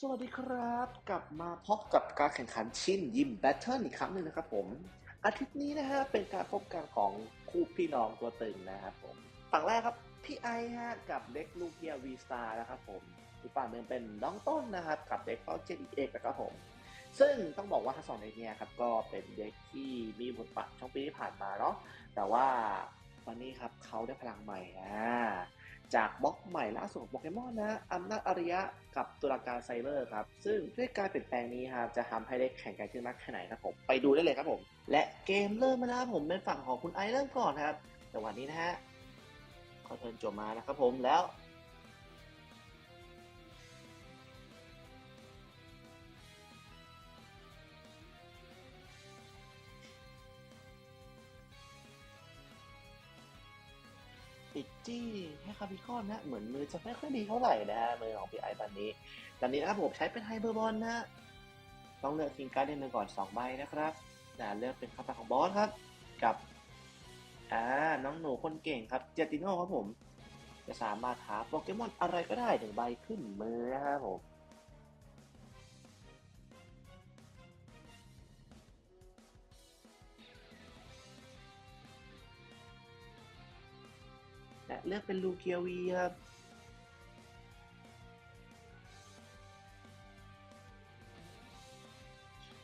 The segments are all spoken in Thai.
สวัสดีครับ กลับมาพบกับการแข่งขันชินยิมแบทเทิลอีกครั้งหนึ่งนะครับผม อาทิตย์นี้นะฮะเป็นการพบกันของคู่พี่น้องตัวตึงนะครับผมฝั่งแรกครับ พี่ไอฮะกับเด็กลูกเกียวีสตาร์นะครับผมอีกฝั่งหนึ่งเป็นน้องต้นนะครับกับเด็กเป้าเจนอีเอกนะครับผม ซึ่งต้องบอกว่าทั้งสองเด็กเนี่ยครับก็เป็นเด็กที่มีบทบาทช่วงปีที่ผ่านมาเนาะแต่ว่าวันนี้ครับเขาได้พลังใหม่อ่า จากบล็อกใหม่ล่าสุดของโปเกมอนนะอำนาจอริยะกับตุลาการไซเลอร์ครับ ซึ่งด้วยการเปลี่ยนแปลงนี้ครับจะทำให้ได้แข่งกันขึ้นมากแค่ไหนครับผม ไปดูได้เลยครับผม และเกมเริ่มมาแล้วผมเป็นฝั่งของคุณไอเริ่มก่อนครับ แต่วันนี้นะฮะขอเทิร์จบมานะครับผมแล้ว จี้ให้คาบิคอนนะเหมือนมือจะไม่ค่อยดีเท่าไหร่นะฮะมือของพี่ไอบันนี้ตอนนี้นะครับผมใช้เป็นไฮเบอร์บอลนะต้องเลือกทิ้งการ์ดในมือก่อน2ใบนะครับนะเลือกเป็นคาตาของบอสครับ กับอ่าน้องหนูคนเก่งครับเจติโน่ครับผม จะสามารถหาโปเกมอนอะไรก็ได้หนึ่งใบขึ้นมือนะครับผม และเลือกเป็นลูเกียวีครับ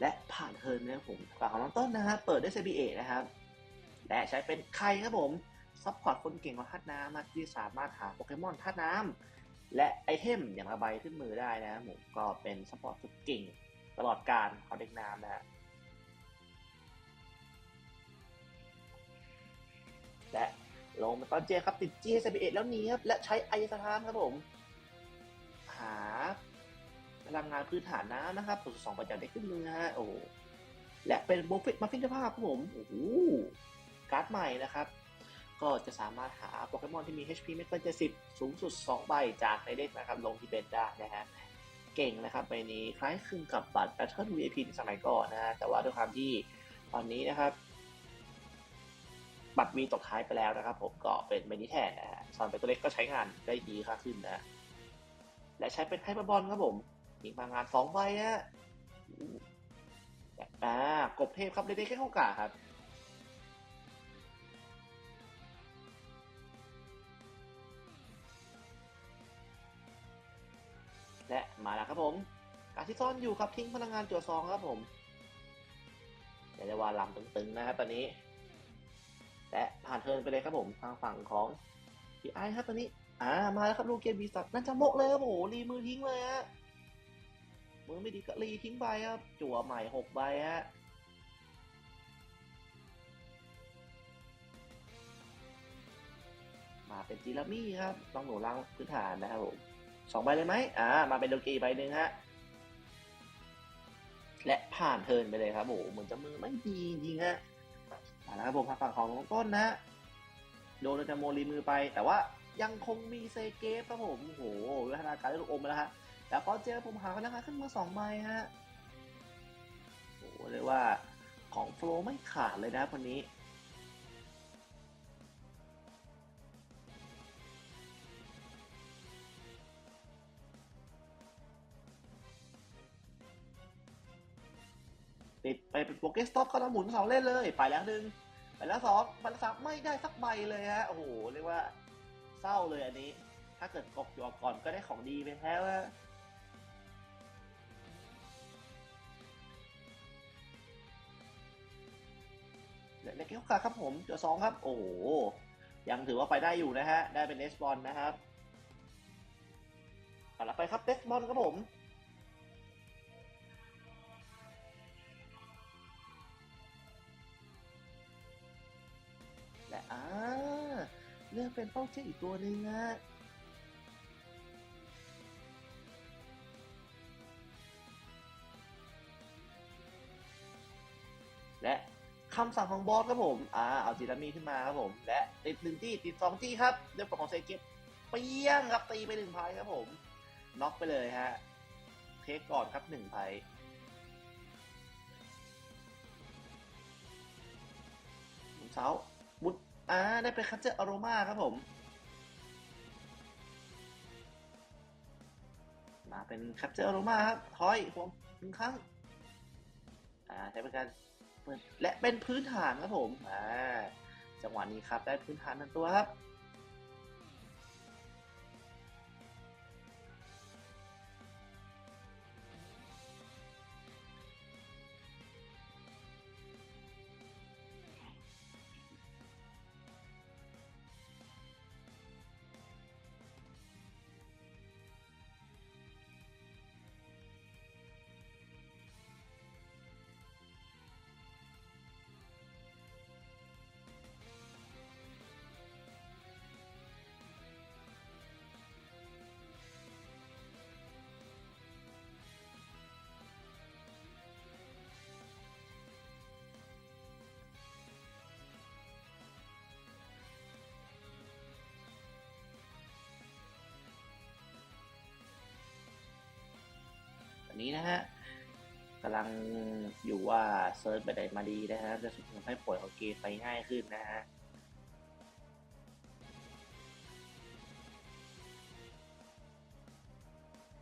และผ่านเทิร์นนะครับผมฝั่งของน้องต้นนะครับเปิดด้วย CBA นะครับ และใช้เป็นใครครับผมซัพพอร์ตคนเก่งของธาตุน้ำนะที่สามารถหาโปเกมอนธาตุน้ำและไอเทมอย่างละใบขึ้นมือได้นะครับผมก็เป็นซัพพอร์ตสุดเก่งตลอดการของเด็กน้ำนะฮะและ ลงมาตอนเจครับติด G71 แล้วหนี้ครับและใช้ไอสถานครับผม หา พลังงานพื้นฐานน้ำนะครับส่วสองประจันได้ขึ้นมือฮะโอ้และเป็นโบฟิตมาฟินภาพครับผมโอ้โหการ์ดใหม่นะครับ ก็จะสามารถหาโปเกมอนที่มี HP ไม่เกิน70สูงสุด 2 ใบจากในเด็กนะครับ ลงที่เบนได้นะฮะเก่งนะครับใบนี้คล้ายคลึงกับบัตร Battle VIP ในสมัยก่อนนะฮะแต่ว่าด้วยความที่ตอนนี้นะครับ บัตรมีตกท้ายไปแล้วนะครับ ผมก็เป็นใบนี้แทนนะฮะส่วนใบตัวเล็กก็ใช้งานได้ดีค่าขึ้นนะ และใช้เป็นไฮเปอร์บอลครับผมมีพลังงานสองใบฮะอ่ากบเทพครับได้แค่เข้ากาครับและมาแล้วครับผม การที่ซ่อนอยู่ครับทิ้งพลังงานจั่วซองครับผมเดี๋ยวจะวาลำตึงๆนะครับตอนนี้ และผ่านเทิร์นไปเลยครับผมทางฝั่งของพี่ไอครับตอนนี้ อ่ามาแล้วครับลูกเกมบีสัตนั่นจะโมกเลยครับโอ้โหรีมือทิ้งเลยฮะมือไม่ดีก็รีทิ้งไปครับ จั่วใหม่หกใบฮะมาเป็นจิรามี่ครับต้องหนูล่างพื้นฐานนะครับผมสองใบเลยไหมอ่า มาเป็นโดกีใบหนึ่งฮะ และผ่านเทินไปเลยครับโอ้โหเหมือนจะมือไม่ดีจริงฮะ นะครับผมทางฝั่งของต้นนะโดนจะโมลีมือไปแต่ว่ายังคงมีเซเกฟครับผมโอ้โหวิวัฒนาการได้ลูกอมไปแล้วฮะแล้วก็เจอผมหาพนักงานขึ้นมาสองใบฮะโอ้โหเรียกว่าของโฟล์ไม่ขาดเลยนะคนนี้ ติดไปเป็นโปเกสต็อปก็ต้องหมุนสองเล่นเลย ไปแล้วหนึ่งไปแล้วสองไปแล้วสามไม่ได้สักใบเลยฮะ โอ้โห เรียกว่าเศร้าเลยอันนี้ ถ้าเกิดกบอยู่ก่อนก็ได้ของดีไปแล้วฮะและในเกมขาครับผมเจอสองครับ โอ้ยังถือว่าไปได้อยู่นะฮะ ได้เป็นเนสบอลนะครับเอาละไปครับเนสบอลครับผม ลือกเป็นเป้าเจ้อีกตัวหนึ่งฮะและคำสั่งของบอสครับผม อ่า เอาจิรามีขึ้นมาครับผม และติดหนึ่งที่ติดสองที่ครับเรื่องของเซเกตเปี้ยงครับตีไปหนึ่งไพ่ครับผม น็อกไปเลยฮะ เทคก่อนครับหนึ่งไพ่หมุนเสา อ่าได้เป็นคัพเจอร์อโรมาครับผม มาเป็นแคปเจอร์โรมาครับทอยผมหนึ่งครั้ง อ่าใช้เป็นการและเป็นพื้นฐานครับผม อ่า จังหวะนี้ครับได้พื้นฐานหนึ่งตัวครับ อันนี้นะฮะกำลังอยู่ว่าเซิร์ชไปไหนมาดีนะฮะจะทำให้ปล่อยของเกมไปง่ายขึ้นนะฮะ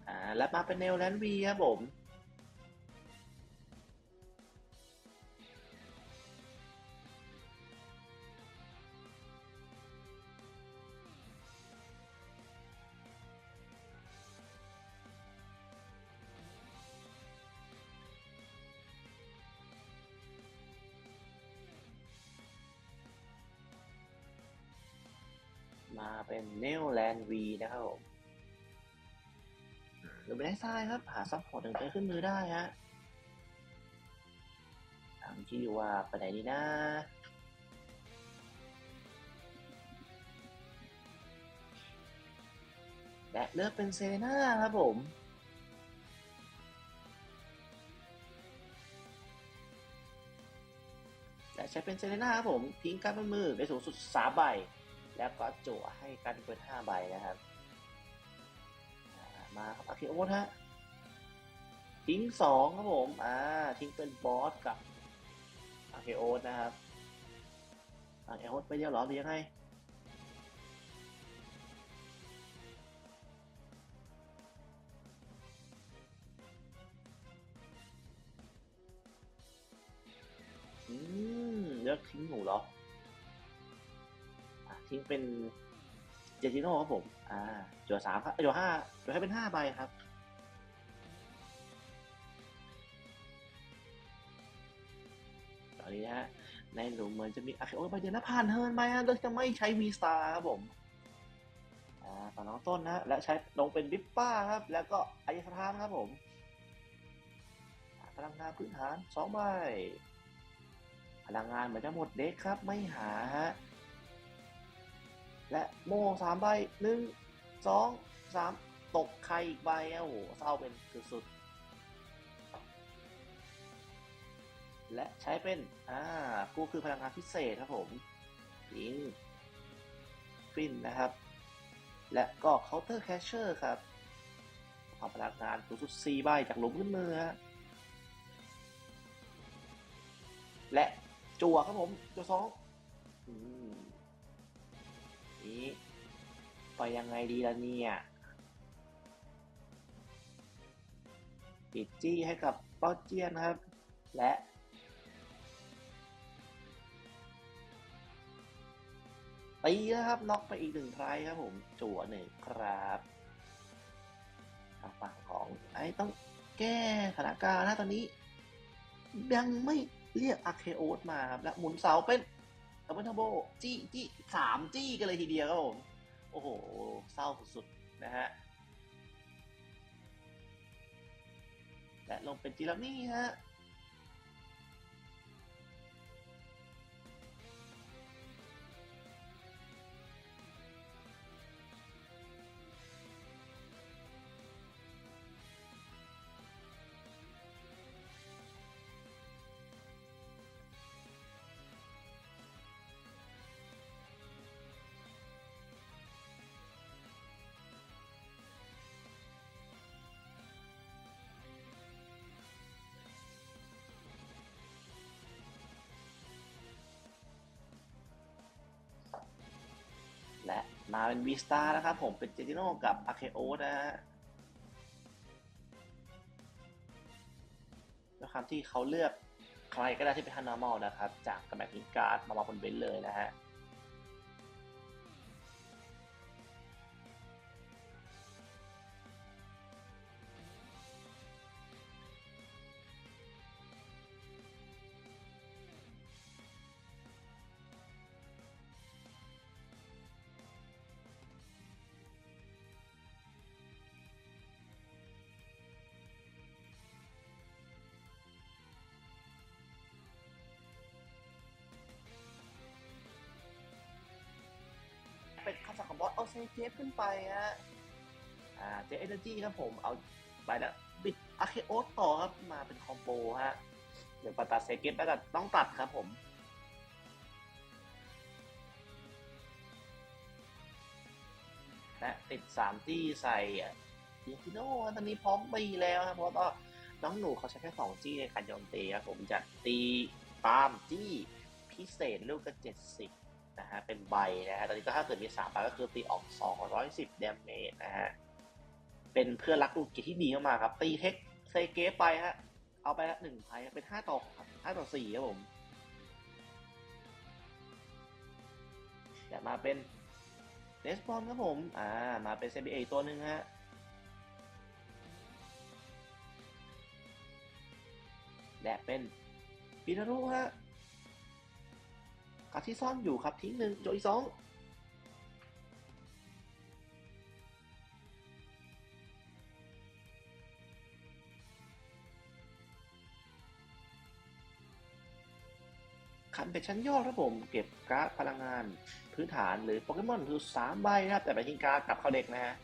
อ่าแล้วมาเป็นเนลแลนวีครับผม มาเป็นเนลแลนด์วีนะครับผมหรือไม่ได้ทรายครับ หาซัพพอร์ตถึงจะขึ้นมือได้ฮะถามที่ดูว่าไปไหนดีนะและเลือกเป็นเซเลน่าครับผม และใช้เป็นเซเลน่าครับผม ทิ้งการเป็นมือได้สูงสุดสามใบ แล้วก็จั่วให้กันเป็นห้าใบนะครับ มาครับอาคิโอฮะทิ้งสองครับผมอ่าทิ้งเป็นบอสกับอาเคโอนะครับอาเคโอไปเดียวเหรอหรือยังไงอืมเลือกทิ้งหนูเหรอ ทิ้งเป็นเจจิโน่ครับผม อ่าจั่วสามครับจั่วห้าจั่วให้เป็นห้าใบครับ ตอนนี้ฮะ ในหลุมเหมือนจะมีอาเคโอใบเดียวแล้วผ่านเฮิร์นไปฮะเลือกจะไม่ใช้วีสตาร์ครับผม อ่าตอนน้องต้นนะ และใช้ลงเป็นบิปป้าครับ แล้วก็อายสถานครับผมพลังงานพื้นฐานสองใบพลังงานเหมือนจะหมดเด็กครับไม่หาฮะ และโม่สามใบหนึ่งสองสามตกใครอีกใบอะโอ้โหเศร้าเป็นสุดๆและใช้เป็น อ่ากูคือพลังงานพิเศษครับผมยิงฟินนะครับ และก็เคาน์เตอร์แคชเชอร์ครับเอาพลังงานสูงสุด4ใบจากหลุมขึ้นมือฮะและจั่วครับผมจั่วสองอืม นี้ ไปยังไงดีล่ะเนี่ยติดจี้ให้กับเป้าเจียนครับ และตีนะครับน็อกไปอีกหนึ่งไทรครับผม จั่วหนึ่งครับทางฝั่งของไอ้ต้องแก้สถานการณ์นะตอนนี้ ยังไม่เรียกอาเคโอสมาครับ และหมุนเสาเป็น ดับเบิลทับโบจี้จี้สามจี้กันเลยทีเดียวครับผม โอ้โห เศร้าสุดๆนะฮะ และลงเป็นจีรับนี่ฮะาเป็นวีสตาร์นะครับผมเป็นเจติโนกับอาเคโอนะฮะด้วความที่เขาเลือกใครก็ได้ที่เป็นฮันนอร์มอลนะครับ จากกระแมกนิการ์ดมามาบนเบนเลยนะฮะ เซเจฟขึ้นไปฮะอ่าเจเอเนจีครับผมเอาไปแล้วบิดอาเคโอต่อครับมาเป็นคอมโบฮะเดี๋ยวปาตัดเซเกตแล้วก็ต้องตัดครับผมและติดสามจี้ใส่ยูทิโน่ตอนนี้พร้อมปีแล้วครับเพราะว่าน้องหนูเขาใช้แค่สองจี้ในการโจมตีครับผมจะตีปามจี้พิเศษลูกกันเจ็ดสิบ นะฮะ เป็นใบนะฮะ ตอนนี้ก็ถ้าเกิดมีสามใบก็คือตีออกสองร้อยสิบเดเมจนะฮะ เป็นเพื่อนรักลูกกดที่ดีมากครับ ตีเทคเซเกฟไปฮะ เอาไปละหนึ่งไพ่เป็นห้าต่อครับห้าต่อสี่ครับผมแต่มาเป็นเนสบอลครับผม อ่า มาเป็นเซบีเอตัวหนึ่งฮะและเป็นปีนารุฮะ กับที่ซ่อนอยู่ครับทิ้งหนึ่งโจอีสองขันเป็นชั้นยอดครับผมเก็บการ์ดพลังงานพื้นฐานหรือโปเกมอนคือสามใบนะครับ แต่ไปทิ้งการ์ดกลับเข้าเด็กนะฮะ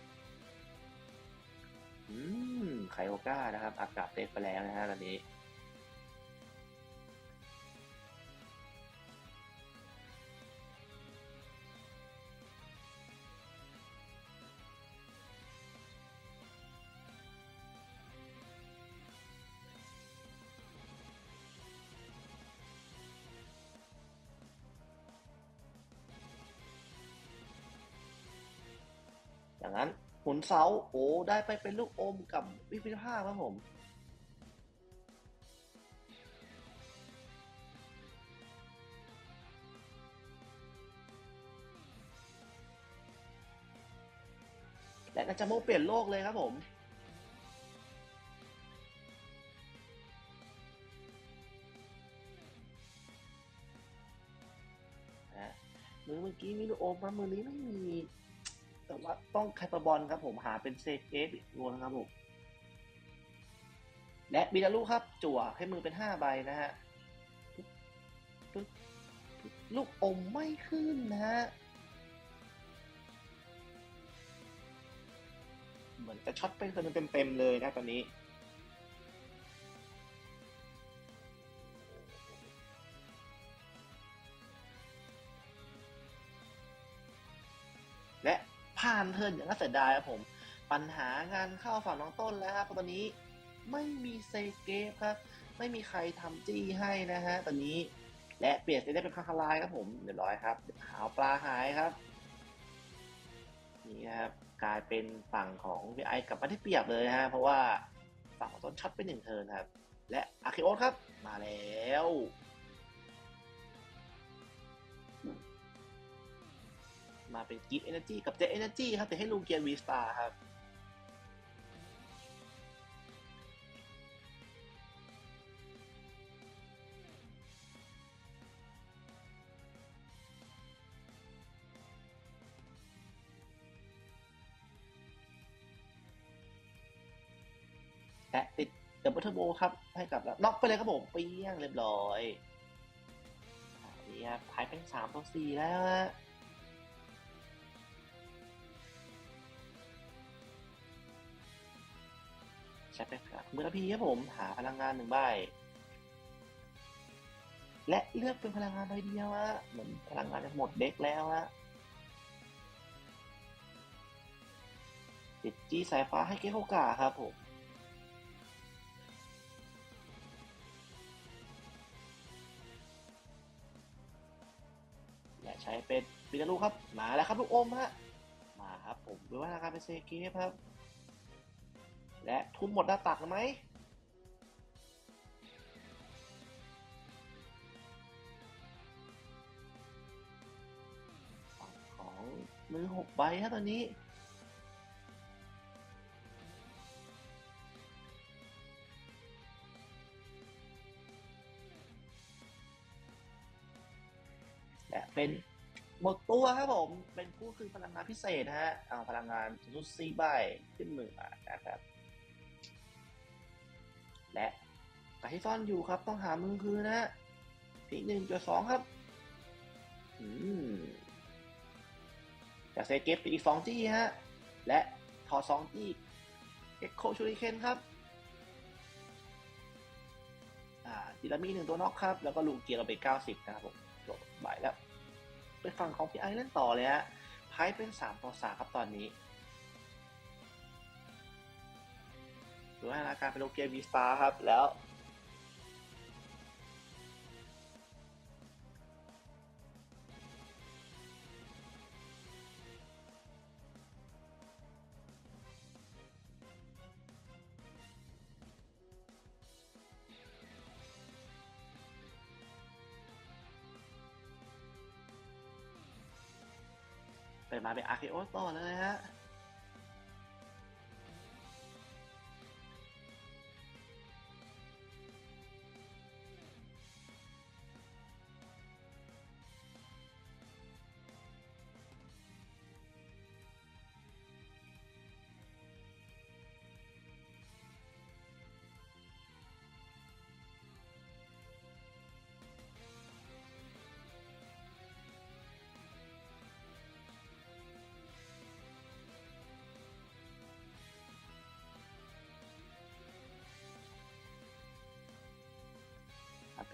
อืมไคโอก้านะครับอากาศเต็มไปแล้วนะฮะตอนนี้ หุนเสาโอ้ได้ไปเป็นลูกอมกับวิพิธภาพครับผมและนาจาโมเปลี่ยนโลกเลยครับผมนะมือเมื่อกี้มีลูกอมมามือนี้ไม่มี ว่าต้องไคปาบอลครับผมหาเป็นเซฟเอฟอีกตัวมครับผมและบิดาลูกครับ จั่วให้มือเป็นห้าใบนะฮะลูกอมไม่ขึ้นนะฮะเหมือนจะช็อตไปคนเต็มๆเลยนะตอนนี้านเทิร์นอย่างน่าเสียดายครับผม ปัญหางานเข้าฝั่งน้องต้นแล้วครับตอนนี้ไม่มีเซเกฟครับ ไม่มีใครทำจี้ให้นะฮะตอนนี้และเปลี่ยนเซได้เป็นคาคาลายครับผมเรียบร้อยครับหาวปลาหายครับนี่ครับกลายเป็นฝั่งของวีไอกลับมาที่เปรียบเลยฮะเพราะว่าฝั่งของต้นช็อตไปหนึ่งเทิร์นครับ และอาเคโอสครับมาแล้ว มาเป็นกิฟต์เอเนจีกับเจเอเนจีครับแต่ให้ลูเกียนวีสตาร์ครับและติดดับเบิลเทอร์โบครับ ให้กับแล้วน็อกไปเลยครับผมเปี้ยงเรียบร้อยนี่ครับหายเป็นสามต่อสี่แล้วฮะ ใช้ไปครับมือละพีครับผมหาพลังงานหนึ่งใบ และเลือกเป็นพลังงานใบเดียวฮะเหมือนพลังงานจะหมดเด็กแล้วฮะติดจี้สายฟ้าให้เกโฮกาครับผมและใช้เป็นปินาลูครับ มาแล้วครับลูกอมฮะมาครับผมดูว่าการเป็นเซเกฟครับ และทุบหมดหน้าตักไหมของมือหกใบฮะตอนนี้และเป็นหมดตัวครับผม เป็นผู้คือพลังงานพิเศษฮะ เอาพลังงานทุกซี่ใบขึ้นมือนะครับ การที่ซ่อนอยู่ครับ ต้องหามือคืนนะพีหนึ่งจุดสองครับ อืมจากเซเก็บไปอีกสองจี้ฮะ และถอดสองจี้เอ็กโคชูริเคนครับ อ่าจิรามีหนึ่งตัวน็อกครับ แล้วก็ลูกเกียร์เราไปเก้าสิบนะครับผมจบบ่ายแล้วเป็นฝั่งของพี่ไอเล่นต่อเลยฮะไพ่เป็นสามต่อสามครับตอนนี้ดูสถาการเป็นโลเกียวีสตาร์ครับ แล้ว ลาไปอาร์เคโอต่อเลยฮะอะ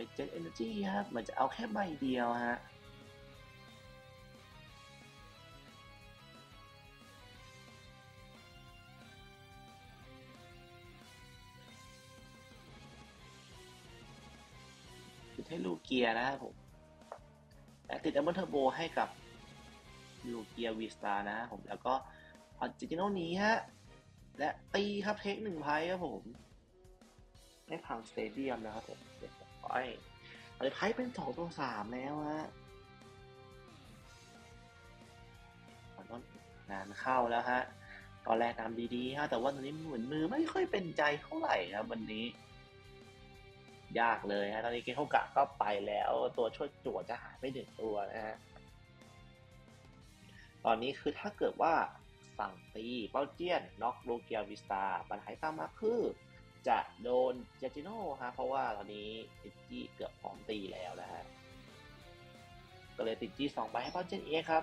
เป็นเจ็ตเอเนอร์จีครับเหมือนจะเอาแค่ใบเดียวฮะติดให้ลูเกียร์นะครับผมและติดดับเบิลเทอร์โบให้กับลูเกียร์วีสตาร์นะครับผมแล้วก็ออริจินอลนี้ฮะและตีครับเทคหนึ่งไพ่ครับผมให้พังสเตเดียมนะครับผม เรียบร้อยตอนนี้ไพ่เป็นสองต่อสามแล้วฮะตอนต้นงานเข้าแล้วฮะ ตอนแรกตามดีๆฮะ แต่ว่าตอนนี้เหมือนมือไม่ค่อยเป็นใจเท่าไหร่ครับวันนี้ ยากเลยฮะ ตอนนี้เกมเข้ากะก็ไปแล้ว ตัวช่วยจวดจะหายไปหนึ่งตัวนะฮะ ตอนนี้คือถ้าเกิดว่าสั่งตีเป้าเจียนน็อกโลเกียวิสตาปัญหาตามมาคือ จะโดนเจจิโน่ฮะเพราะว่าตอนนี้ติดจี้เกือบพร้อมตีแล้วนะฮะก็เลยติดจี้สองใบให้พ่อเจนเอครับ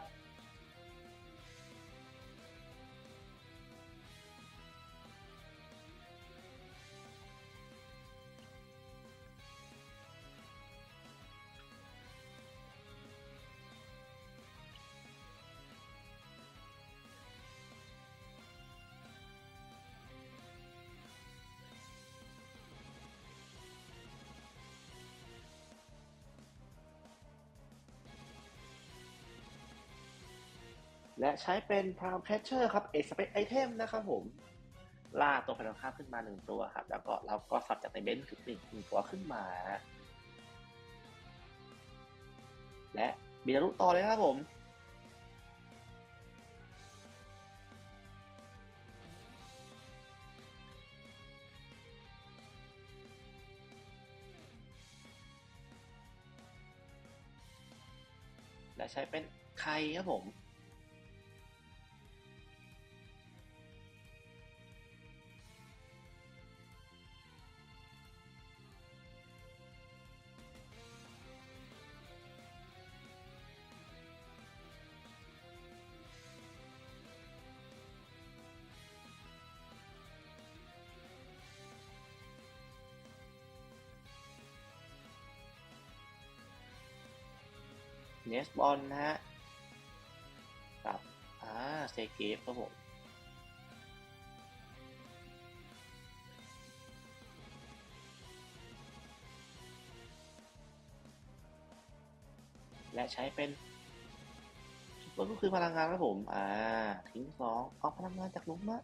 และใช้เป็นพรามแคชเชอร์ครับ เอสเปคไอเทมนะครับผม ล่าตัวพลังค่าขึ้นมาหนึ่งตัวครับ แล้วก็เราก็สับจากในเบนซ์ถึงหนึ่งหัวขึ้นมา และมีนารุต่อเลยครับผมและใช้เป็นไข่ครับผม เนสบอลนะฮะกับอ่าเซเกฟครับผมและใช้เป็นซุปเปอร์ก็คือพลังงานครับผม อ่า ทิ้งสองเอาพลังงานจากลุมมา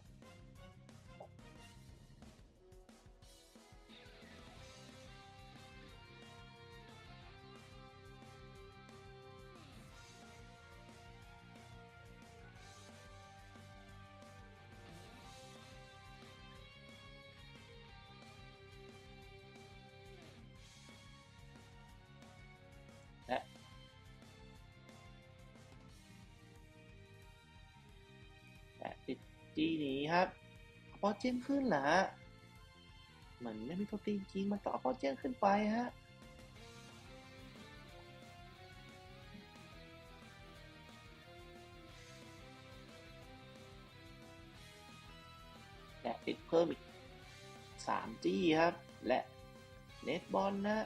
จีหนีครับอพอเจนขึ้นเหรอฮะมันไม่มีตัวตีจริงมันต้องอพอเจนขึ้นไปฮะและติดเพิ่มอีก3จี้ครับ และเนตบอลนะ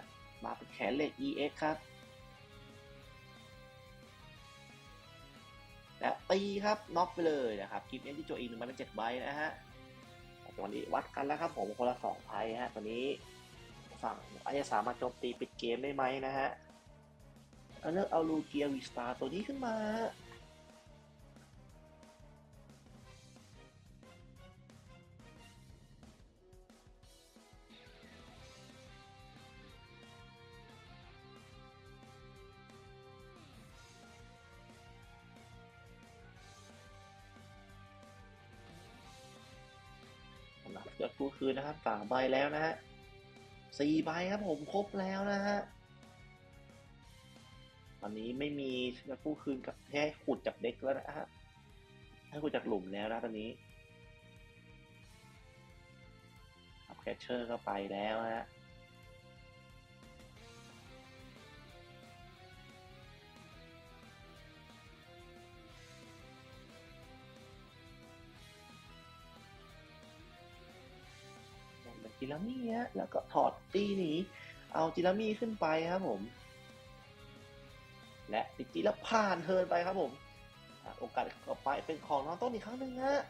มาเป็นแขนเหล็ก EX ครับ ตีครับน็อกไปเลยนะครับกิปนี้ที่โจอีหนึ่งมันเป็นเจ็ดใบนะฮะตอนนี้วัดกันแล้วครับผมคนละสองไพ่ฮะตอนนี้ฝั่งอาจจะสามารถโจมตีปิดเกมได้ไหมนะฮะเอาเลือกเอาลูเกียวีสตาร์ตัวนี้ขึ้นมา สำหรับเกิดคู่คืนนะครับสามใบแล้วนะฮะสี่ใบครับผมครบแล้วนะฮะตอนนี้ไม่มีเกิดคู่คืนกับแค่ขุดจากเด็กแล้วนะฮะให้ขุดจากหลุมแล้วนะตอนนี้ครับแคชเชอร์ก็ไปแล้วฮะฮะ จิรามี่ฮะแล้วก็ถอดตีหนีเอาจิรามี่ขึ้นไปครับผม และติจิแล้วผ่านเทินไปครับผมโอกาสต่อไปเป็นของน้องต้นอีกครั้งหนึ่งฮะ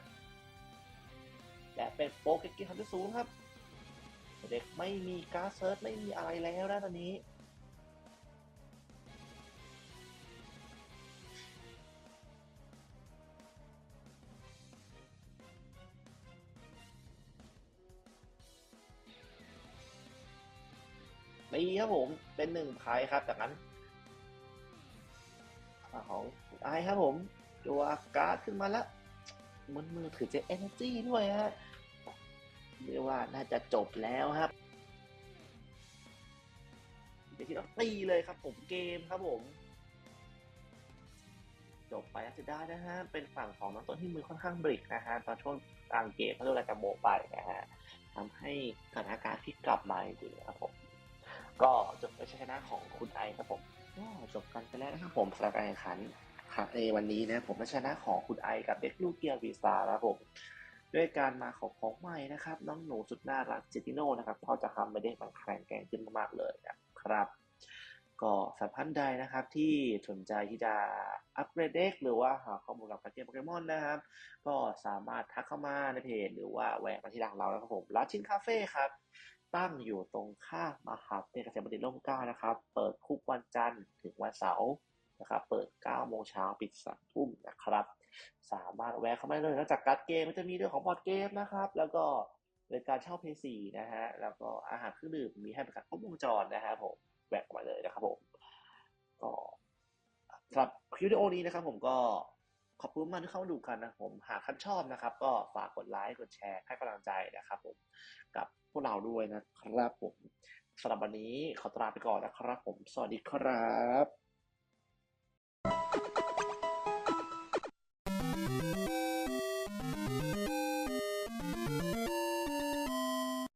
และเป็นโปเกตกิทันที่ศูนย์ครับเด็กไม่มีการ์ดเซิร์ชไม่มีอะไรแล้วนะตอนนี้ ครับผมเป็นหนึ่งพายครับจากนั้นอ่าของไอครับผมตัวการ์ดขึ้นมาแล้วมันมือถือเจเอเนจีด้วยฮะเรียกว่าน่าจะจบแล้วครับเดี๋ยวที่เราตีเลยครับผมเกมครับผม จบไปแล้วจะได้นะฮะ เป็นฝั่งของน้องต้นที่มือค่อนข้างบริกนะฮะ ตอนช่วงกลางเกมเขาเรียกอะไรกับโมไปนะฮะทำให้สถานการณ์พลิกลับมาจริงครับผม ก็จบไปชัยชนะของคุณไอครับผมก็จบกันไปแล้วนะครับผมสำหรับการแข่งขันครับในวันนี้นะผมชนะของคุณไอกับเด็กลูกเกียร์วีซ่าครับผมด้วยการมาของของใหม่นะครับ น้องหนูสุดน่ารักเจติโน่นะครับเขาจะทำไปได้มันแข็งแกร่งขึ้นมากๆเลยนะครับ ก็สำหรับท่านใดนะครับที่สนใจที่จะอัปเกรดเด็กหรือว่าหาข้อมูลกับการเกมโปเกมอนนะครับ ก็สามารถทักเข้ามาในเพจหรือว่าแวะมาที่ร้านเรานะครับผมร้านชินคาเฟ่ครับ ตั้งอยู่ตรงข้ามมหาวิทยาลัยเกษตรบัณฑิตร่มเกล้านะครับ เปิดทุกวันจันทร์ถึงวันเสาร์นะครับ เปิด 9 โมงเช้าปิด 3 ทุ่มนะครับ สามารถแวะเข้ามาเลยนอกจากการ์ดเกมมันจะมีเรื่องของบอร์ดเกมนะครับ แล้วก็บริการเช่าเพย์ซีนะฮะ แล้วก็อาหารเครื่องดื่มมีให้บริการครบวงจรนะฮะผม แวะเข้ามาเลยนะครับผม ก็สำหรับคลิปวิดีโอนี้นะครับผมก็ ขอบคุณมากที่เข้าดูกันนะผมหากท่านชอบนะครับ ก็ฝากกดไลค์กดแชร์ให้กำลังใจนะครับผมกับพวกเราด้วยนะครับผมสำหรับวันนี้ขอตลาไปก่อนนะครับผมสวัสดีครับ